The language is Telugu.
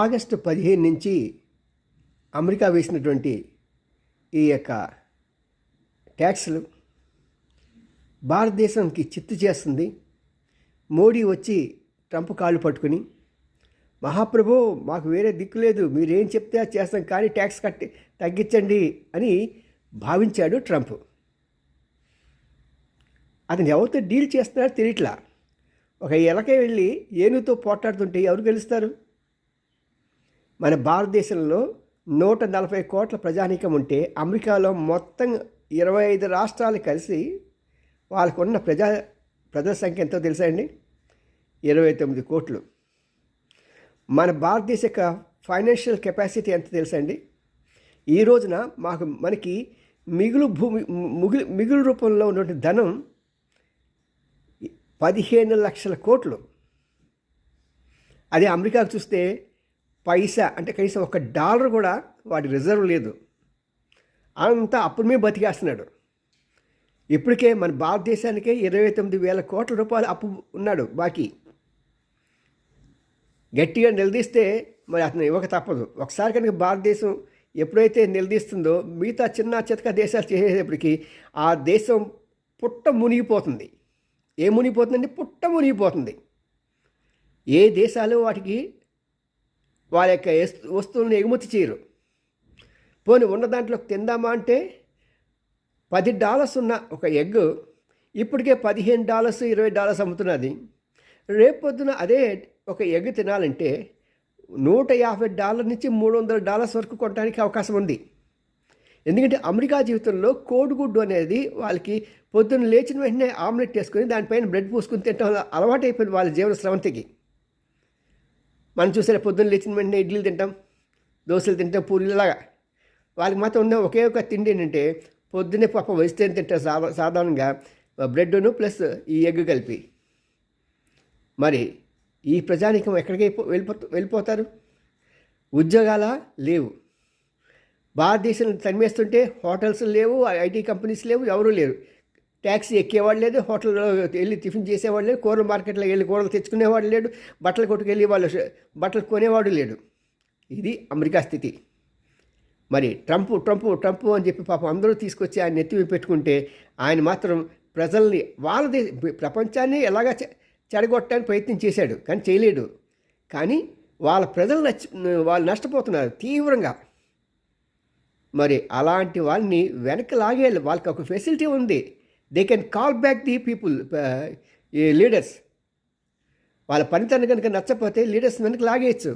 ఆగస్టు పదిహేను నుంచి అమెరికా వేసినటువంటి ఈ యొక్క ట్యాక్స్లు భారతదేశానికి చిత్తు చేస్తుంది. మోడీ వచ్చి ట్రంప్ కాళ్ళు పట్టుకుని మహాప్రభు మాకు వేరే దిక్కు లేదు మీరేం చెప్తే అది చేస్తాం కానీ ట్యాక్స్ కట్టి తగ్గించండి అని భావించాడు ట్రంప్. అతను ఎవరితో డీల్ చేస్తున్నాడో తెలియట్లా. ఒక ఎలకే వెళ్ళి ఏనుగుతో పోట్లాడుతుంటే ఎవరు గెలుస్తారు? మన భారతదేశంలో నూట నలభై కోట్ల ప్రజానీకం ఉంటే అమెరికాలో మొత్తం ఇరవై ఐదు రాష్ట్రాలు కలిసి వాళ్ళకున్న ప్రజా ప్రజల సంఖ్య ఎంతో తెలుసా అండి? ఇరవై తొమ్మిది కోట్లు. మన భారతదేశ యొక్క ఫైనాన్షియల్ కెపాసిటీ ఎంత తెలుసా అండి? ఈ రోజున మాకు మనకి మిగులు భూమి మిగులు మిగులు రూపంలో ఉన్నటువంటి ధనం పదిహేను లక్షల కోట్లు. అదే అమెరికాకు చూస్తే పైసా అంటే కనీసం ఒక డాలర్ కూడా వాడి రిజర్వ్ లేదు. అంతా అప్పుడే బతికేస్తున్నాడు. ఇప్పటికే మన భారతదేశానికే ఇరవై తొమ్మిది వేల కోట్ల రూపాయలు అప్పు ఉన్నాడు బాకీ. గట్టిగా నిలదీస్తే మరి అతను ఇవ్వక తప్పదు. ఒకసారి కనుక భారతదేశం ఎప్పుడైతే నిలదీస్తుందో మిగతా చిన్న చితక దేశాలు చేసేటప్పటికి ఆ దేశం పుట్ట మునిగిపోతుంది. ఏ మునిగిపోతుందండి? పుట్ట మునిగిపోతుంది. ఏ దేశాలు వాటికి వాళ్ళ యొక్క వస్తువులను ఎగుమతి చేయరు. పోనీ ఉన్న దాంట్లో తిందామా అంటే పది డాలర్స్ ఉన్న ఒక ఎగ్ ఇప్పటికే పదిహేను డాలర్స్ ఇరవై డాలర్స్ అమ్ముతున్నది. రేపొద్దున అదే ఒక ఎగ్ తినాలంటే నూట యాభై డాలర్ నుంచి మూడు వందల డాలర్స్ వరకు కొనడానికి అవకాశం ఉంది. ఎందుకంటే అమెరికా జీవితంలో కోడిగుడ్డు అనేది వాళ్ళకి పొద్దున్న లేచిన వెంటనే ఆమ్లెట్ వేసుకొని దానిపైన బ్రెడ్ పూసుకుని తింటాం అలవాటు అయిపోయింది వాళ్ళ జీవన స్రవంతికి మనం చూసే పొద్దున్న లేచిన వెంటనే ఇడ్లీలు తింటాం దోశలు తింటాం పూరీలాగా వాళ్ళకి మాత్రం ఉన్న ఒకే ఒక తిండి ఏంటంటే పొద్దున్నే పాప వెజిటేరియన్ తింటారు సా సాధారణంగా బ్రెడ్ను ప్లస్ ఈ ఎగ్ కలిపి. మరి ఈ ప్రజానికం ఎక్కడికి వెళ్ళిపో వెళ్ళిపోతారు? ఉద్యోగాల? లేవు. భారతదేశం తనివేస్తుంటే హోటల్స్ లేవు ఐటీ కంపెనీస్ లేవు ఎవరూ లేరు. ట్యాక్సీ ఎక్కేవాడు లేదు హోటల్లో వెళ్ళి టిఫిన్ చేసేవాడు లేదు కూరల మార్కెట్లో వెళ్ళి కూరలు తెచ్చుకునేవాడు లేడు బట్టల కొట్టుకెళ్ళి వాళ్ళు బట్టలు కొనేవాడు లేడు. ఇది అమెరికా స్థితి. మరి ట్రంప్ ట్రంప్ ట్రంప్ అని చెప్పి పాపం అందరూ తీసుకొచ్చి ఆయన నెత్తి పెట్టుకుంటే ఆయన మాత్రం ప్రజల్ని వాళ్ళ ప్రపంచాన్ని ఎలాగా చెడగొట్టడానికి ప్రయత్నం చేశాడు కానీ చేయలేడు. కానీ వాళ్ళ ప్రజలు నచ్చి వాళ్ళు నష్టపోతున్నారు తీవ్రంగా. మరి అలాంటి వాళ్ళని వెనక్కి లాగేయాలి వాళ్ళకి ఒక ఫెసిలిటీ ఉంది. They can call back the people ఈ లీడర్స్ వాళ్ళ పనితనం కనుక నచ్చకపోతే లీడర్స్ వెనక్కి లాగేయచ్చు.